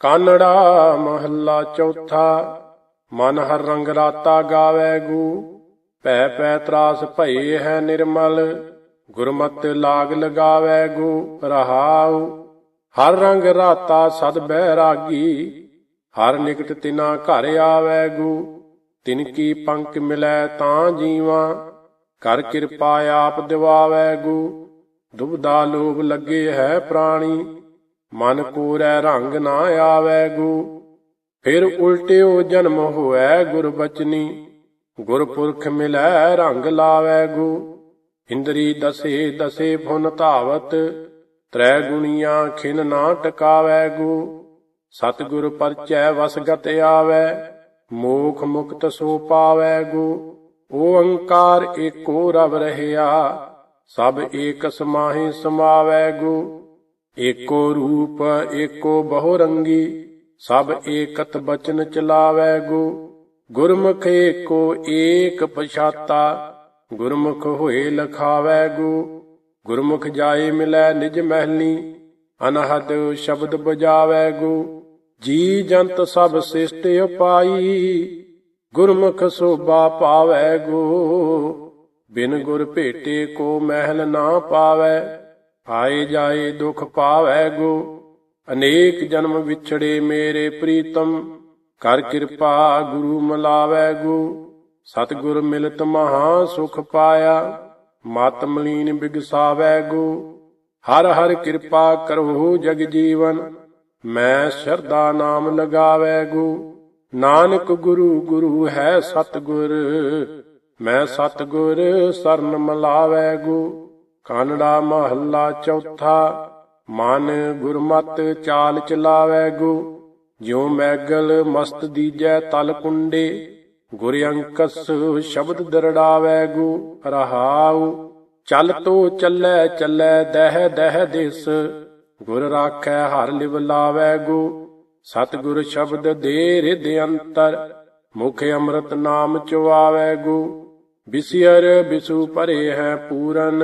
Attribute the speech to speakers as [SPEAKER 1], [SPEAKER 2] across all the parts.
[SPEAKER 1] ਕਾਨੜਾ ਮਹੱਲਾ ਚੌਥਾ, ਮਨ ਹਰ ਰੰਗ ਰਾਤਾ ਗਾਵੇ ਗੂ। ਭੈ ਪੈ ਤਰਾਸ ਭਈ ਹੈ ਨਿਰਮਲ, ਗੁਰਮਤਿ ਲਾਗ ਲਗਾਵੇ ਗੂ, ਰਹਾਉ। ਹਰ ਰੰਗ ਰਾਤਾ ਸਦ ਬੈਰਾਗੀ ਹਰ ਨਿਕਟ ਤਿਨਾ ਘਰ ਆਵੇ ਗੂ। ਤਿਨ ਕੀ ਪੰਕ ਮਿਲੈ ਤਾਂ ਜੀਵਾ, ਕਰ ਕਿਰਪਾ ਆਪ ਦਿਵਾਵੇ ਗੂ। ਦੁਬਦਾ ਲੋਭ ਲੱਗੇ ਹੈ ਪ੍ਰਾਣੀ ਮਨ ਕੋਰੈ ਰੰਗ ਨਾ ਆਵੇ ਗੂ। ਫਿਰ ਉਲਟਿਓ ਜਨਮ ਹੋਐ ਗੁਰ ਬਚਨੀ ਗੁਰਪੁਰਖ ਮਿਲੈ ਰੰਗ ਲਾਵੇ ਗੂ। ਇੰਦਰੀ ਦਸੇ ਦਸੇ ਫੁਨ ਧਾਵਤ। ਤ੍ਰੈ ਗੁਣੀਆਂ ਖਿਨ ਨਾ ਟਕਾਵੇ ਗੂ। ਸਤਿਗੁਰ ਪਰਚੈ ਵਸਗਤ ਆਵੇ। ਮੋਖ ਮੁਕਤ ਸੋ ਪਾਵੇ ਗੂ। ਓੰਕਾਰ ਏਕੋ ਰਵ ਰਹਿਆ। ਸਭ ਏਕ ਸਮਾਹੀ ਸਮਾਵੈ ਗੂ। ਏਕੋ ਰੂਪ, ਏਕੋ ਬਹੁ ਰੰਗੀ ਸਭ ਏਕਤ ਬਚਨ ਚਲਾਵੈ ਗੋ। ਗੁਰਮੁਖ ਏਕੋ ਏਕ ਪਛਾਤਾ, ਗੁਰਮੁਖ ਹੋਏ ਲਖਾਵੈ ਗੋ। ਗੁਰਮੁਖ ਜਾਏ ਮਿਲੈ ਨਿਜ ਮਹਿਲੀ, ਅਨਹਦ ਸ਼ਬਦ ਬਜਾਵੈ ਗੂ। ਜੀ ਜੰਤ ਸਭ ਸਿਸ਼ਟ ਉਪਾਈ, ਗੁਰਮੁਖ ਸੋਭਾ ਪਾਵੈ ਗੋ। ਬਿਨ ਗੁਰ ਭੇਟੇ ਕੋ ਮਹਿਲ ਨਾ ਪਾਵੈ ਆਏ ਜਾਏ ਦੁਖ ਪਾਵੈ ਗੋ ਅਨੇਕ ਜਨਮ ਵਿਛੜੇ ਮੇਰੇ ਪ੍ਰੀਤਮ। ਕਰ ਕਿਰਪਾ ਗੁਰੂ ਮਲਾਵੈ ਗੋ ਸਤਿਗੁਰ ਮਿਲਤ ਮਹਾ ਸੁਖ ਪਾਇਆ। ਮਤ ਮਲੀਨ ਬਿਗਸਾਵੈ ਗੋ ਹਰ ਹਰ ਕਿਰਪਾ ਕਰਹੁ ਜਗ ਜੀਵਨ। ਮੈਂ ਸ਼ਰਦਾ ਨਾਮ ਲਗਾਵੈ ਗੋ ਨਾਨਕ ਗੁਰੂ ਗੁਰੂ ਹੈ ਸਤਿਗੁਰ। ਮੈਂ ਸਤਿਗੁਰ ਸਰਨ ਮਲਾਵੈ ਗੋ ਕਾਨੜਾ ਮਹੱਲਾ ਚੌਥਾ, ਮਨ ਗੁਰਮਤ ਚਾਲ ਚਲਾਵੈ ਗੋ ਜਿਉ ਮੈਗਲ ਮਸਤ ਦੀਜੈ ਤਲ ਕੁੰਡੇ, ਗੁਰ ਅੰਕਸ ਸ਼ਬਦ ਦਰੜਾਵੈ ਗੋ ਰਹਾਉ, ਚੱਲ ਤੋ ਚੱਲੈ ਚੱਲੈ ਦਹਿ ਦਹਿ ਦਿਸ, ਗੁਰ ਰਾਖੈ ਹਰ ਲਿਵ ਲਾਵੈ ਗੋ ਸਤਿਗੁਰ ਸ਼ਬਦ ਦੇ ਰਿਦ ਅੰਤਰ, ਮੁਖ ਅੰਮ੍ਰਿਤ ਨਾਮ ਚਵਾਵੈ ਗੋ ਬਿਸਿਅਰ ਬਿਸੂ ਭਰੇ ਹੈ ਪੂਰਨ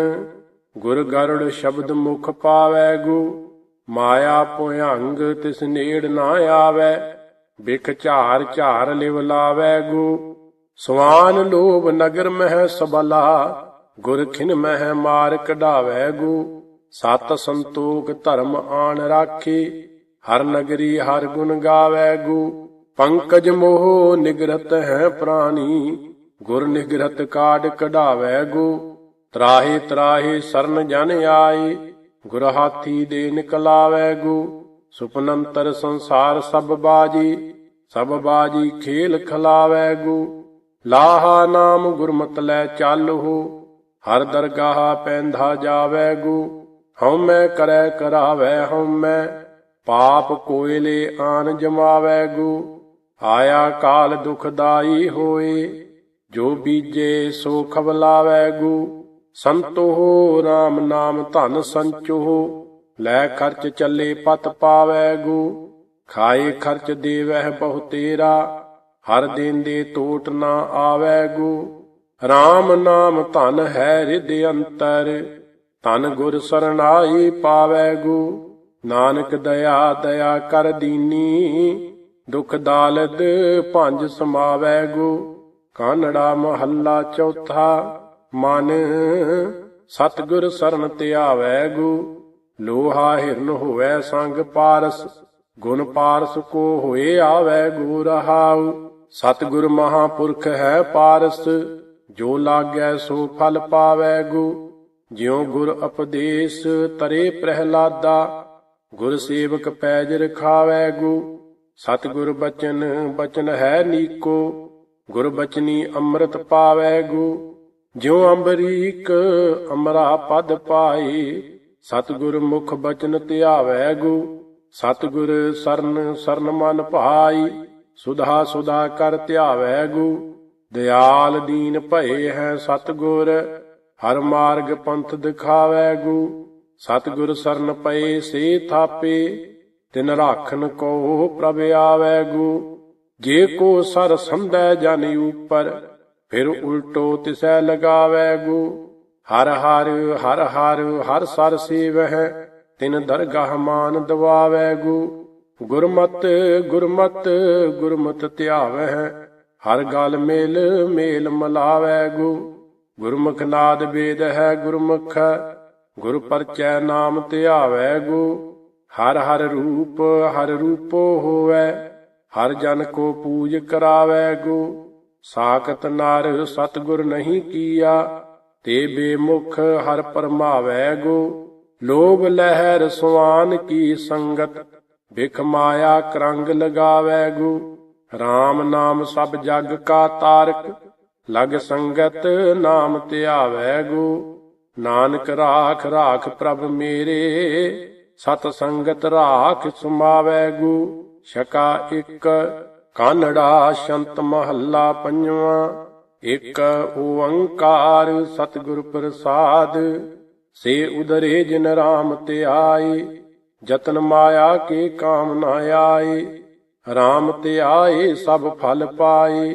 [SPEAKER 1] ਗੁਰ ਗਰੜ ਸ਼ਬਦ ਮੁਖ ਪਾਵੈ ਗੋ, ਮਾਇਆ ਭੁਯੰਗ ਤਿਸ ਨੇੜ ਨਾ ਆਵੈ, ਬਿਖ ਝਾਰ ਝਾਰ ਲਿਵ ਲਾਵੈ ਗੋ। ਸਵਾਨ ਲੋਭ ਨਗਰ ਮਹਿ ਸਬਲਾ, ਗੁਰ ਖਿਨ ਮਹਿ ਮਾਰ ਕਢਾਵੈ ਗੋ। ਸਤ ਸੰਤੋਖ ਧਰਮ ਆਣ ਰਾਖੀ, ਹਰ ਨਗਰੀ ਹਰ ਗੁਣ ਗਾਵੈ ਗੋ। ਪੰਕਜ ਮੋਹ ਨਿਗਰਤ ਹੈ ਪ੍ਰਾਨੀ ਗੁਰ ਨਿਗਰਤ ਕਾਢ ਕਢਾਵੈ ਗੋ। ਤਰਾਹੇ ਤਰਾਹੇ ਸਰਨ ਜਨ ਆਏ, ਗੁਰ ਹਾਥੀ ਦੇ ਨਿਕਲਾਵੈ ਗੋ ਸੁਪਨੰਤਰ ਸੰਸਾਰ ਸਭ ਬਾਜੀ ਸਭ ਬਾਜੀ ਖੇਲ ਖਲਾਵੈ ਗੋ ਲਾਹਾ ਨਾਮ ਗੁਰਮਤ ਲੈ ਚੱਲਹੁ ਹਰ ਦਰਗਾਹ ਪੈਂਧਾ ਜਾਵੈ ਗੋ ਹਉਮੈ ਕਰੈ ਕਰਾਵੈ ਹਉਮੈ, ਪਾਪ ਕੋਇਲੇ ਆਨ ਜਮਾਵੈ ਗੋ ਆਇਆ ਕਾਲ ਦੁਖਦਾਈ ਹੋਏ, ਜੋ ਬੀਜੇ ਸੋ ਖਬਲਾਵੈ ਗੋ ਸੰਤੋ RAM ਨਾਮ ਧਨ ਸੰਚੋਹ ਲੈ ਖਰਚ ਚੱਲੇ ਪਤ ਪਾਵੈ ਗੋ, ਖਾਏ ਖਰਚ ਦੇਵਹਿ ਬਹੁ ਤੇਰਾ, ਹਰ ਦਿਨ ਦੇ ਟੋਟ ਨਾ ਆਵੈ ਗੋ। RAM ਨਾਮ ਧਨ ਹੈ ਰਿਦ ਅੰਤਰ, ਧਨ ਗੁਰ ਸਰਨਾਈ ਪਾਵੈ ਗੋ। ਨਾਨਕ ਦਇਆ ਦਇਆ ਕਰ ਦੀਨੀ, ਦੁਖ ਦਾਲਦ ਭੰਜ ਸਮਾਵੈ ਗੋ। ਕਾਨੜਾ ਮਹੱਲਾ ਚੌਥਾ ਮਨ ਸਤਗੁਰ ਸਰਨ ਧਿਆਵੈ ਗੋ ਲੋਹਾ ਹਿਰਨ ਹੋਵੇ ਸੰਗ ਪਾਰਸ, ਗੁਣ ਪਾਰਸ ਕੋ ਹੋਏ ਆਵੈ ਗੋ ਰਹਾਉ। ਸਤਗੁਰ ਮਹਾਪੁਰਖ ਹੈ ਪਾਰਸ, ਜੋ ਲਾਗੈ ਸੋ ਫਲ ਪਾਵੈ ਗੋ ਜਿਉ ਗੁਰ ਉਪਦੇਸ਼ ਤਰੇ ਪ੍ਰਹਿਲਾਦਾ, ਗੁਰ ਸੇਵਕ ਪੈਜ ਰਖਾਵੈ ਗੋ ਸਤਿਗੁਰ ਬਚਨ ਬਚਨ ਹੈ ਨੀਕੋ, ਗੁਰ ਬਚਨੀ ਅੰਮ੍ਰਿਤ ਪਾਵੈ ਗੋ ਜਿਉ ਅੰਬਰੀਕ ਅਮਰਾ ਪਦ ਪਾਈ ਸਤਿਗੁਰ ਮੁਖ ਬਚਨ ਧਿਆਵੈ ਗੋ। ਸਤਿਗੁਰ ਸਰਨ ਸਰਨ ਮਨ ਭਾਈ, ਸੁਧਾ ਸੁਧਾ ਕਰ ਧਿਆਵੈ ਗੋ। ਦਿਆਲ ਦੀਨ ਭਏ ਹੈ ਸਤਿਗੁਰ, ਹਰ ਮਾਰਗ ਪੰਥ ਦਿਖਾਵੈ ਗੋ। ਸਤਿਗੁਰ ਸਰਨ ਪਏ ਸੇ ਥਾਪੇ, ਤਿਨ ਰਾਖਨ ਕੋ ਪ੍ਰਭ ਆਵੈ ਗੋ। ਜੇ ਕੋ ਸਰ ਸੰਧੈ ਜਨ ਉਪਰ ਫਿਰ ਉਲਟੋ ਤਿਸੈ ਲਗਾਵੈ ਗੋ। ਹਰ ਹਰ ਹਰ ਹਰ ਹਰ ਸਰ ਸੇਵਹਿ, ਤਿਨ ਦਰਗਾਹ ਮਾਨ ਦਵਾਵੈ ਗੋ। ਗੁਰਮਤ ਗੁਰਮਤ ਗੁਰਮਤ ਧਿਆਵਹਿ। ਹਰ ਗਲ ਮੇਲ ਮੇਲ ਮਲਾਵੈ ਗੋ। ਗੁਰਮੁਖ ਨਾਦ ਵੇਦ ਹੈ ਗੁਰਮੁਖ, ਗੁਰ ਪਰਚੈ ਨਾਮ ਧਿਆਵੈ ਗੋ। ਹਰ ਹਰ ਰੂਪ, ਹਰ ਰੂਪੋ ਹੋਵੈ। ਹਰ ਜਨ ਕੋ ਪੂਜ ਕਰਾਵੈ ਗੋ। ਸਾਖਤ ਨਰ ਸਤਗੁਰ ਨਹੀਂ ਕੀਆ, ਤੇ ਬੇਮੁਖ ਹਰ ਪਰਮਾਵੈ ਗੋ। ਲੋਭ ਲਹਿਰ ਸੁਆਨ ਕੀ ਸੰਗਤ ਬਿਖ ਮਾਇਆ ਕਰੰਗ ਲਗਾਵੈ ਗੋ। RAM ਨਾਮ ਸਭ ਜਗ ਕਾ ਤਾਰਕ, ਲਗ ਸੰਗਤ ਨਾਮ ਧਿਆਵੈ ਗੋ। ਨਾਨਕ ਰਾਖ ਰਾਖ ਪ੍ਰਭ ਮੇਰੇ, ਸਤ ਸੰਗਤ ਰਾਖ ਸੁਮਾਵੈ ਗੋ। ਸ਼ਕਾ ਇੱਕ ਕਾਨੜਾ ਸ਼ੰਤ ਮਹੱਲਾ ਪੰਜਵਾਂ, ਇੱਕ ਓੰਕਾਰ ਸਤਿਗੁਰ ਪ੍ਰਸਾਦ, ਸੇ ਉਦਰੇ ਜਿਨ ਰਾਮ ਤੇ ਆਏ, ਜਤਨ ਮਾਇਆ ਕੇ ਕਾਮ ਨ ਆਏ, ਰਾਮ ਤੇ ਆਏ ਸਭ ਫਲ ਪਾਏ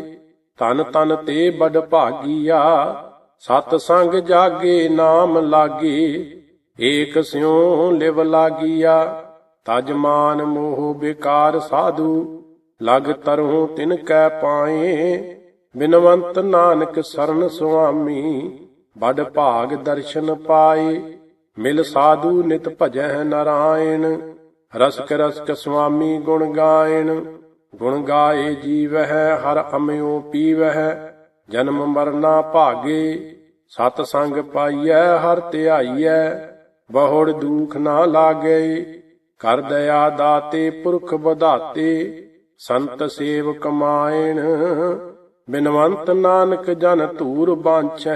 [SPEAKER 1] ਤਨ ਤਨ ਤੇ ਬੜ ਭਾਗੀਆ, ਸਤ ਸੰਗ ਜਾਗੇ ਨਾਮ ਲਾਗੇ, ਏਕ ਸਿਉ ਲਿਵ ਲਾਗੀਆ, ਤਜ ਮਾਨ ਮੋਹ ਬਿਕਾਰ ਸਾਧੂ ਲਗ ਤਰਹੁ ਤਿਨ ਕੈ ਪਾਏ, ਬਿਨਵੰਤ ਨਾਨਕ ਸਰਨ ਸੁਆਮੀ ਬੜ ਭਾਗ ਦਰਸ਼ਨ ਪਾਏ, ਮਿਲ ਸਾਧੂ ਨਿਤ ਭਜੈ ਨਰਾਇਣ, ਰਸਕ ਰਸਕ ਸੁਆਮੀ ਗੁਣ ਗਾਇਣ, ਗੁਣ ਗਾਏ ਜੀਵਹਿ, ਹਰ ਅਮਿਓ ਪੀਵਹਿ, ਜਨਮ ਮਰਨਾ ਭਾਗੇ ਸਤ ਸੰਗ ਪਾਈਐ, ਹਰ ਧਿਆਈਐ, ਬਹੁੜ ਦੁਖ ਨਾ ਲਾਗੇ, ਕਰ ਦਇਆ ਦਾਤੇ ਪੁਰਖ ਵਧਾਤੇ ਸੰਤ ਸੇਵ ਕਮਾਇਣ ਬਿਨਵੰਤ ਨਾਨਕ ਜਨ ਧੂਰ ਬਾਂਛੈ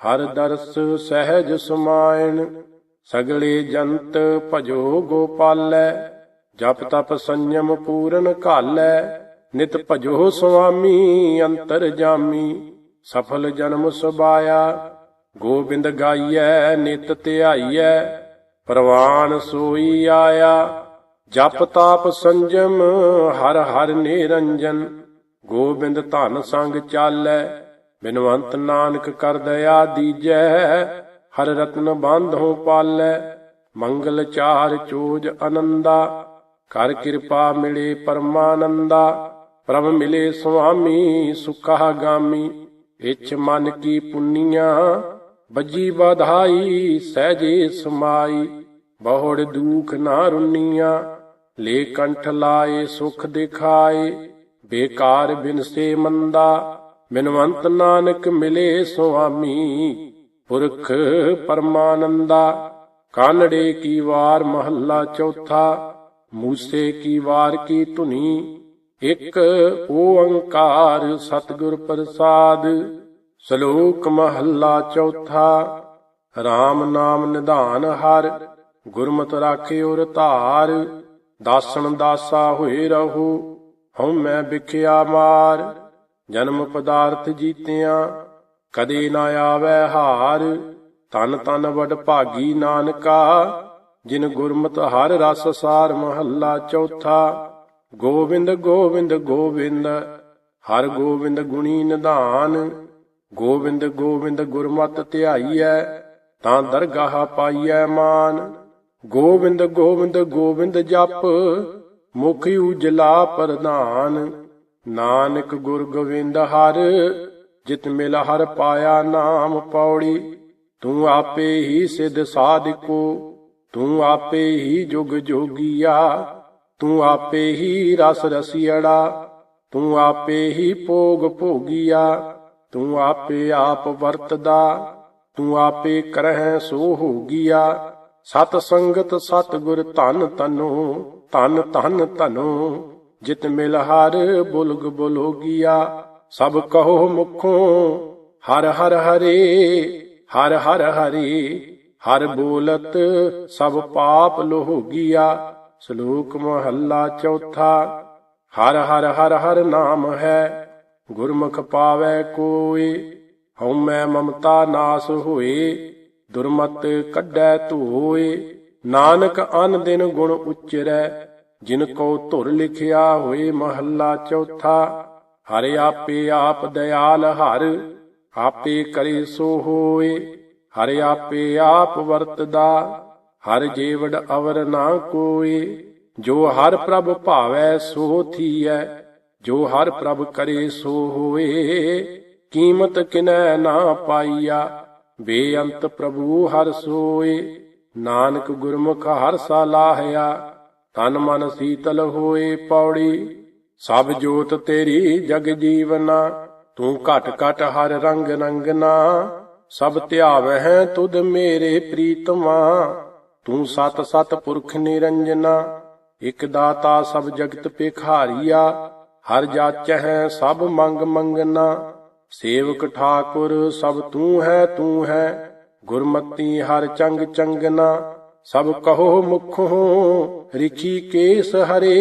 [SPEAKER 1] ਹਰ ਦਰਸ ਸਹਿਜ ਸਮਾਇਣ ਸਗਲੇ ਜੰਤ ਭਜੋ ਗੋਪਾਲੈ, ਜਪ ਤਪ ਸੰਯਮ ਪੂਰਨ ਘਾਲੈ, ਨਿਤ ਭਜੋ ਸੁਆਮੀ ਅੰਤਰ ਜਾਮੀ। ਸਫਲ ਜਨਮ ਸੁਬਾਇਆ ਗੋਬਿੰਦ ਗਾਈਐ, ਨਿਤ ਧਿਆਈਐ, ਪ੍ਰਵਾਨ ਸੋਈ ਆਇਆ। ਜਪ ਤਾਪ ਸੰਜਮ, ਹਰ ਹਰ ਨਿਰੰਜਨ। ਗੋਬਿੰਦ ਧਨ ਸੰਗ ਚਾਲੈ, ਬਿਨਵੰਤ ਨਾਨਕ ਕਰ ਦਇਆ ਦੀਜੈ। ਹਰ ਰਤਨ ਬਾਂਧੋ ਪਾਲੈ, ਮੰਗਲ ਚਾਰ ਚੋਜ ਅਨੰਦਾ। ਕਰ ਕਿਰਪਾ ਮਿਲੇ ਪਰਮਾਨੰਦਾ, ਪ੍ਰਭ ਮਿਲੇ ਸੁਆਮੀ, ਸੁਖਾ ਗਾਮੀ। ਇਛ ਮਨ ਕੀ ਪੁੰਨੀਆਂ ਬੱਜੀ ਵਧਾਈ, ਸਹਜੇ ਸਮਾਈ। ਬਹੁੜ ਦੁਖ ਨਾ ਰੁੰਨੀਆਂ। ਲੇ ਕੰਠ ਲਾਏ, ਸੁਖ ਦਿਖਾਏ, ਬੇਕਾਰ ਬਿਨਸੇ ਮੰਦਾ, ਬਿਨਵੰਤ ਨਾਨਕ ਮਿਲੇ ਸੁਆਮੀ, ਪੁਰਖ ਪਰਮਾਨੰਦਾ, ਕਾਨੜੇ ਕੀ ਵਾਰ ਮਹੱਲਾ ਚੌਥਾ, ਮੂਸੇ ਕੀ ਵਾਰ ਕੀ ਧੁਨੀ, ਇਕ ਓੰਕਾਰ ਸਤਿਗੁਰ ਪ੍ਰਸਾਦ, ਸ਼ਲੋਕ ਮਹੱਲਾ ਚੌਥਾ RAM ਨਾਮ ਨਿਧਾਨ ਹਰ, ਗੁਰਮਤਿ ਰਾਖਿਓ ਧਾਰ ਦਾਸਨ ਦਾਸਾ ਹੋਏ ਰਹੋ, ਹਉ ਮੈਂ ਵਿਖਿਆ ਮਾਰ, ਜਨਮ ਪਦਾਰਥ ਜੀਤਿਆਂ, ਕਦੇ ਨਾ ਆਵੈ ਹਾਰ ਤਨ ਤਨ ਵਡ ਭਾਗੀ ਨਾਨਕਾ, ਜਿਨ ਗੁਰਮਤ ਹਰ ਰਸ ਸਾਰ ਮਹੱਲਾ ਚੌਥਾ ਗੋਬਿੰਦ ਗੋਬਿੰਦ ਗੋਬਿੰਦ ਹਰ ਗੋਬਿੰਦ ਗੁਣੀ ਨਿਧਾਨ ਗੋਬਿੰਦ ਗੋਬਿੰਦ ਗੁਰਮਤ ਧਿਆਈਐ, ਤਾਂ ਦਰਗਾਹ ਪਾਈਐ ਮਾਨ। ਗੋਬਿੰਦ ਗੋਬਿੰਦ ਗੋਬਿੰਦ ਜਪ, ਮੁਖ ਉਜਲਾ ਪ੍ਰਧਾਨ। ਨਾਨਕ ਗੁਰ ਗੋਬਿੰਦ ਹਰ, ਜਿਤ ਮਿਲ ਹਰ ਪਾਇਆ ਨਾਮ ਪੌੜੀ। ਤੂੰ ਆਪੇ ਹੀ ਸਿਧ ਸਾਧਿਕੋ, ਤੂੰ ਆਪੇ ਹੀ ਜੁਗ ਜੋਗੀਆ। ਤੂੰ ਆਪੇ ਹੀ ਰਸ ਰਸੀੜਾ, ਤੂੰ ਆਪੇ ਹੀ ਭੋਗ ਭੋਗੀਆ। ਤੂੰ ਆਪੇ ਆਪ ਵਰਤਦਾ, ਤੂੰ ਆਪੇ ਕਰਹਿ ਸੋ ਹੋਗੀਆ। ਸਤ ਸੰਗਤ ਸਤ ਗੁਰ ਧਨ ਤਨੋ ਧਨ ਧਨ ਤਨੋ ਜਿਤ ਮਿਲ ਹਰ ਬੁਲਗ ਬੁਲੋਗੀਆ, ਸਭ ਕਹੋ ਮੁਖੋਂ, ਹਰ ਹਰ ਹਰੇ, ਹਰ ਹਰ ਹਰੀ, ਹਰ ਬੋਲਤ ਸਭ ਪਾਪ ਲੋਹਗੀਆ, ਸ਼ਲੋਕ ਮਹੱਲਾ ਚੌਥਾ, ਹਰ ਹਰ ਹਰ ਹਰ ਨਾਮ ਹੈ, ਗੁਰਮੁਖ ਪਾਵੈ ਕੋਈ ਹਉਮੈ ਮਮਤਾ ਨਾਸ ਹੋਏ ਦੁਰਮਤ ਕੱਢੈ ਧੋਏ, ਨਾਨਕ ਅਨ ਦਿਨ ਗੁਣ ਉਚਰੈ, ਜਿਨ ਕੋ ਧੁਰ ਲਿਖਿਆ ਹੋਏ ਮਹੱਲਾ ਚੌਥਾ, ਹਰਿ ਆਪੇ ਆਪ ਦਇਆਲ ਹਰ, ਆਪੇ ਕਰੇ ਸੋ ਹੋਏ, ਹਰਿ ਆਪੇ ਆਪ ਵਰਤਦਾ, ਹਰ ਜੀਵੜ ਅਵਰ ਨਾ ਕੋਏ, ਜੋ ਹਰ ਪ੍ਰਭ ਭਾਵੈ ਸੋ ਥੀਐ, ਜੋ ਹਰ ਪ੍ਰਭ ਕਰੇ ਸੋ ਹੋਏ, ਕੀਮਤ ਕਿਨੈ ਨਾ ਪਾਈਆ ਬੇਅੰਤ ਪ੍ਰਭੂ ਹਰ ਸੋਏ, ਨਾਨਕ ਗੁਰਮੁਖ ਹਰ ਸਾਲਾਹਿਆ ਤਨ ਮਨ ਸੀਤਲ ਹੋਏ ਪੌੜੀ, ਸਭ ਜੋਤ ਤੇਰੀ ਜਗ ਜੀਵਨਾ, ਤੂੰ ਘਟ ਘਟ ਹਰ ਰੰਗ ਰੰਗਨਾ ਸਭ ਧਿਆਵਹਿ ਤੁਧ ਮੇਰੇ ਪ੍ਰੀਤਮਾ, ਤੂੰ ਸਤ ਸਤ ਪੁਰਖ ਨਿਰੰਜਨਾ, ਇਕ ਦਾਤਾ ਸਭ ਜਗਤ ਪੇਖਾਰੀਆ ਹਰ ਜਾਚਹਿ ਸਭ ਮੰਗ ਮੰਗਨਾ। ਸੇਵਕ ਠਾਕੁਰ ਸਭ ਤੂੰ ਹੈ ਤੂੰ ਹੈ, ਗੁਰਮਤੀ ਹਰ ਚੰਗ ਚੰਗਨਾ। ਸਭ ਕਹੋ ਮੁਖੋਂ ਰਿਖੀ ਕੇਸ ਹਰੇ,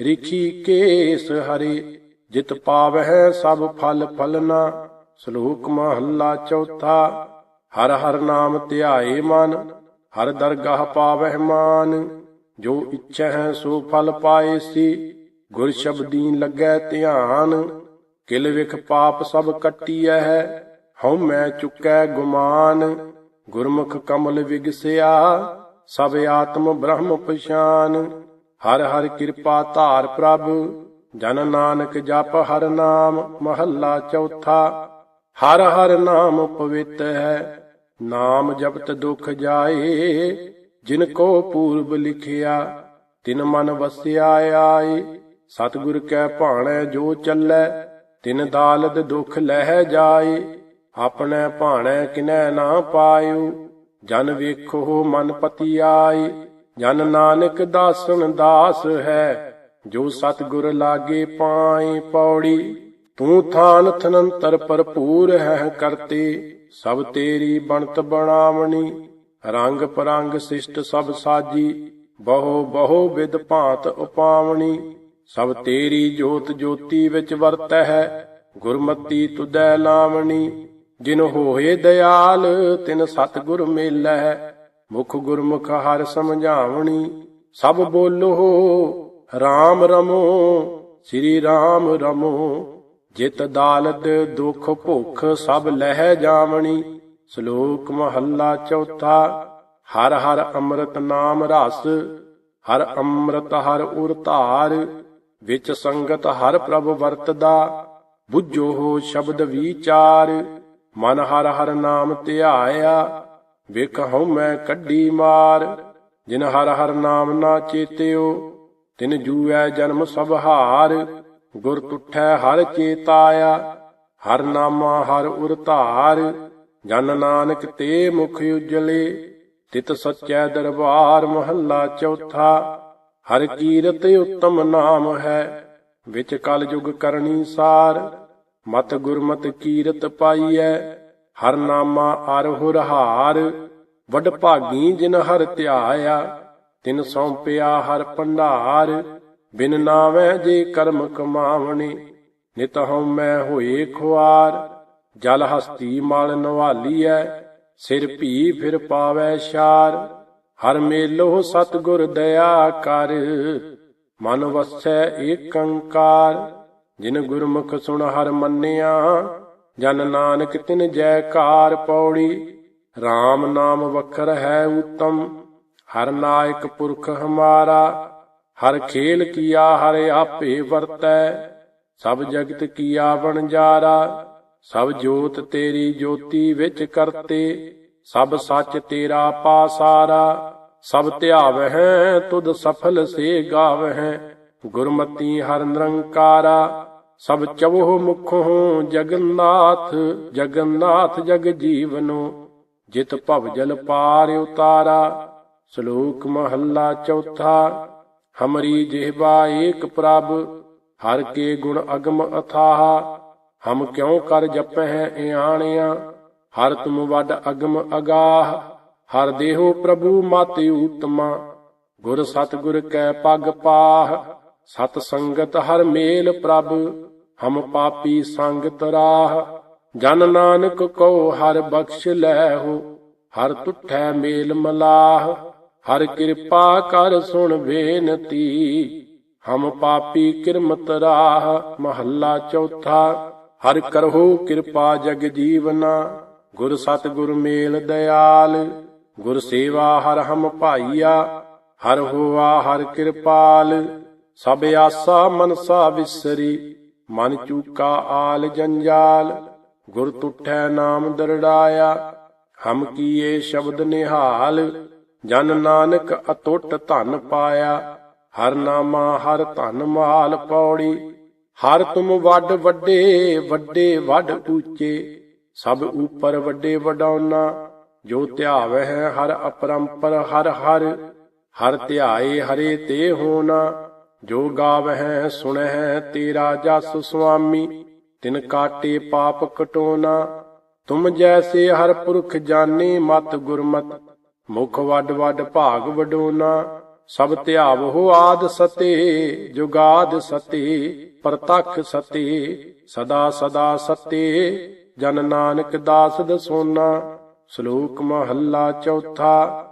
[SPEAKER 1] ਰਿਖੀ ਕੇਸ ਹਰੇ। ਜਿਤ ਪਾਵਹਿ ਸਭ ਫਲ ਫਲਨਾ, ਸ਼ਲੋਕ ਮਹੱਲਾ ਚੌਥਾ। ਹਰ ਹਰ ਨਾਮ ਧਿਆਏ ਮਨ, ਹਰ ਦਰਗਾਹ ਪਾਵਹਿ ਮਾਨ। ਜੋ ਇੱਛਾ ਹੈ ਸੋ ਫਲ ਪਾਏ ਸੀ, ਗੁਰ ਸ਼ਬਦੀਨ ਲੱਗੈ ਧਿਆਨ। ਕਿਲ ਵਿਖ ਪਾਪ ਸਭ ਕੱਟੀਐ ਹੈ, ਹਉ ਮੈਂ ਚੁੱਕੈ ਗੁਮਾਨ। ਗੁਰਮੁਖ ਕਮਲ ਵਿਗਸਿਆ, ਸਭ ਆਤਮ ਬ੍ਰਹਮ ਪਛਾਨ। ਹਰ ਹਰ ਕਿਰਪਾ ਧਾਰ ਪ੍ਰਭ, ਜਨ ਨਾਨਕ ਜਪ ਹਰ ਨਾਮ, ਮਹੱਲਾ ਚੌਥਾ। ਹਰ ਹਰ ਨਾਮ ਪਵਿੱਤ ਹੈ, ਨਾਮ ਜਪਤ ਦੁਖ ਜਾਏ। ਜਿਨ ਕੋ ਪੂਰਬ ਲਿਖਿਆ, ਤਿਨ ਮਨ ਵਸਿਆ ਆਏ। ਸਤਿਗੁਰ ਕੈ ਭਾਣੈ ਜੋ ਚੱਲੈ ਤਿਨ ਦਾਲਦ ਦੁਖ ਲਹਿ ਜਾਏ, ਆਪਣੇ ਭਾਣੈ ਕਿਨੈ ਨਾ ਪਾਇਓ। ਜਨ ਵੇਖੋ ਮਨ ਪਤੀ ਆਏ ਜਨ ਨਾਨਕ ਦਾਸਨ ਦਾਸ ਹੈ। ਜੋ ਸਤਿਗੁਰ ਲਾਗੇ ਪਾਏ ਪੌੜੀ, ਤੂੰ ਥਾਨ ਥਨੰਤਰ ਭਰਪੂਰ ਹੈ ਕਰਤੇ। ਸਭ ਤੇਰੀ ਬਣਤ ਬਣਾਵਣੀ, ਰੰਗ ਪਰੰਗ ਸਿਸ਼ਟ ਸਭ ਸਾਜੀ, ਬਹੁ ਬਹੁ ਵਿਦ ਭਾਂਤ ਉਪਾਵਣੀ। ਸਭ ਤੇਰੀ ਜੋਤ ਜੋਤੀ ਵਿੱਚ ਵਰਤੈ ਹੈ, ਗੁਰਮਤੀ ਤੁਦੈ ਲਾਵਣੀ। ਜਿਨ ਹੋਏ ਦਿਆਲ, ਤਿਨ ਸਤਿਗੁਰ ਮੇਲੈ ਮੁਖ ਗੁਰਮੁਖ ਹਰ ਸਮਝਾਵਣੀ, ਸਭ ਬੋਲੋ RAM ਰਮੋ, ਸ੍ਰੀ RAM ਰਮੋ। ਜਿਤ ਦਾਲਤ ਦੁਖ ਭੁਖ ਸਭ ਲਹਿ ਜਾਵਣੀ। ਸ਼ਲੋਕ ਮਹੱਲਾ ਚੌਥਾ, ਹਰ ਹਰ ਅੰਮ੍ਰਿਤ ਨਾਮ ਰਸ, ਹਰ ਅੰਮ੍ਰਿਤ ਹਰ ਉਰ ਧਾਰ। ਵਿੱਚ ਸੰਗਤ ਹਰ ਪ੍ਰਭ ਵਰਤਦਾ, ਬੁੱਝੋ ਹੋ ਸ਼ਬਦ ਵਿਚਾਰ, ਮਨ ਹਰ ਹਰ ਨਾਮ ਧਿਆਇਆ ਵੇਖ ਹਉ ਮੈਂ ਕੱਢੀ ਮਾਰ, ਜਿਨ ਹਰ ਹਰ ਨਾਮ ਨਾ ਚੇਤਿਓ, ਤਿਨ ਜੂਐ ਜਨਮ ਸਭ ਹਾਰ, ਗੁਰ ਤੁਠੈ ਹਰ ਚੇਤਾਇਆ, ਹਰ ਨਾਮਾ ਹਰ ਉਰ ਧਾਰ, ਜਨ ਨਾਨਕ ਤੇ ਮੁਖ ਉਜਲੇ, ਤਿਤ ਸਚੈ ਦਰਬਾਰ ਮਹੱਲਾ ਚੌਥਾ ਹਰ ਕੀਰਤ ਉਤਮ ਨਾਮ ਹੈ, ਵਿੱਚ ਕਲ ਯੁਗ ਕਰਨੀ ਸਾਰ। ਮਤ ਗੁਰਮਤ ਕੀਰਤ ਪਾਈਐ, ਹਰ ਨਾਮਾ ਅਰਹੁ ਰਹਾਰ। ਵਡ ਭਾਗੀ ਜਿਨ ਹਰ ਧਿਆਇਆ, ਤਿਨ ਸੌਂਪਿਆ ਹਰ ਭੰਡਾਰ। ਬਿਨ ਨਾਵੇਂ ਜੇ ਕਰਮ ਕਮਾਵਣੇ, ਨਿਤ ਹਉ ਮੈਂ ਹੋਏ ਖੁਆਰ। ਜਲ ਹਸਤੀ ਮਲ ਨਵਾਲੀਐ, ਸਿਰ ਭੀ ਫਿਰ ਪਾਵੈ ਸ਼ਾਰ ਹਰ ਮੇਲੋ ਸਤਗੁਰ ਦਇਆ ਕਰ। ਮਨ ਵਸੈ ਏਕੰਕਾਰ, ਜਿਨ ਗੁਰਮੁਖ ਸੁਣ ਹਰ ਮੰਨਿਆ। ਜਨ ਨਾਨਕ ਤਿਨ ਜੈਕਾਰ ਪੌੜੀ RAM ਨਾਮ ਵਖਰ ਹੈ ਉਤਮ। ਹਰ ਨਾਇਕ ਪੁਰਖ ਹਮਾਰਾ, ਹਰ ਖੇਲ ਕੀਆ ਹਰ ਆਪੇ ਵਰਤੈ। ਸਭ ਜਗਤ ਕੀਆ ਵਣਜਾਰਾ, ਸਭ ਜੋਤ ਤੇਰੀ ਜੋਤੀ ਵਿੱਚ ਕਰਤੇ। ਸਭ ਸੱਚ ਤੇਰਾ ਪਾਸਾਰਾ, ਸਭ ਧਿਆਵਹਿ, ਤੁਧ ਸਫਲ ਸੇ ਗਾਵਹਿ। ਗੁਰਮਤੀ ਹਰ ਨਿਰੰਕਾਰਾ, ਸਭ ਚਵੋ ਮੁਖੋਂ ਜਗਨਨਾਥ ਜਗਨਨਾਥ ਜਗ ਜੀਵਨੋ। ਜਿਤ ਭਵ ਜਲ ਪਾਰ ਉਤਾਰਾ, ਸ਼ਲੋਕ ਮਹੱਲਾ ਚੌਥਾ, ਹਮਰੀ ਜਿਹਬਾ ਏਕ ਪ੍ਰਭ, ਹਰ ਕੇ ਗੁਣ ਅਗਮ ਅਥਾਹ। ਹਮ ਕਿਉ ਕਰ ਜਪਹਿ ਇਆਣਿਆ ਹਰ ਤੁਮ ਵੱਡ ਅਗਮ ਅਗਾਹ, ਹਰ ਦੇਹੋ ਪ੍ਰਭੂ ਮਾਤੇ ਉਤਮਾ। ਗੁਰ ਸਤਗੁਰ ਕੈ ਪਗ ਪਾਹ, ਸਤ ਸੰਗਤ ਹਰ ਮੇਲ ਪ੍ਰਭ, ਹਮ ਪਾਪੀ ਸੰਗਤ ਰਾਹ। ਜਨ ਨਾਨਕ ਕੋ ਹਰ ਬਖਸ਼ ਲੈਹੋ, ਹਰ ਤੁਠੈ ਮੇਲ ਮਲਾਹ। ਹਰ ਕਿਰਪਾ ਕਰ ਸੁਣ ਬੇਨਤੀ, ਹਮ ਪਾਪੀ ਕਿਰਮਤ ਰਾਹ। ਮਹੱਲਾ ਚੌਥਾ, ਹਰ ਕਰਹੁ ਕਿਰਪਾ ਜਗ ਜੀਵਨਾ। ਗੁਰ ਸਤਿਗੁਰ ਮੇਲ ਦਇਆਲ ਗੁਰ ਸੇਵਾ ਹਰ ਹਮ ਭਾਈਆ, ਹਰ ਹੋਆ ਹਰ ਕਿਰਪਾਲ, ਸਭ ਆਸਾ ਮਨਸਾ ਵਿਸਰੀ, ਮਨ ਚੂਕਾ ਆਲ ਜੰਜਾਲ, ਗੁਰ ਤੁਠੈ ਨਾਮ ਦਰੜਾਇਆ, ਹਮ ਕੀਏ ਸ਼ਬਦ ਨਿਹਾਲ, ਜਨ ਨਾਨਕ ਅਟੁੱਟ ਧਨ ਪਾਇਆ, ਹਰ ਨਾਮਾ ਹਰ ਧਨ ਮਾਲ ਪੌੜੀ, ਹਰ ਤੁਮ ਵੱਡ ਵੱਡੇ ਵੱਡੇ ਵੱਡ ਉੱਚੇ ਸਭ ਉਪਰ ਵੱਡੇ ਵਡਾਉਨਾ, ਜੋ ਧਿਆਵੈ ਹੈ ਹਰ ਅਪਰੰਪਰ, ਹਰ ਹਰ ਹਰ ਧਿਆਏ ਹਰੇ ਤੇ ਹੋਣਾ। ਜੋ ਗਾਵਹਿ ਸੁਣਹਿ ਤੇਰਾ ਜਸ ਸੁਆਮੀ, ਤਿਨ ਕਾਟੇ ਪਾਪ ਕਟੋਨਾ। ਤੁਮ ਜੈਸੇ ਹਰ ਪੁਰਖ ਜਾਣੇ, ਮਤ ਗੁਰਮਤ, ਮੁਖ ਵੱਡ ਵੱਡ ਭਾਗ ਵਡੋਨਾ। ਸਭ ਧਿਆਵਹੁ ਆਦ ਸਤੇ, ਜੁਗਾਦ ਸਤੇ, ਪ੍ਰਤਖ ਸਤੇ, ਸਦਾ ਸਦਾ ਸਤੇ। ਜਨ ਨਾਨਕ ਦਾਸ ਦਸੋਨਾ ਸ਼ਲੋਕ ਮਹੱਲਾ ਚੌਥਾ।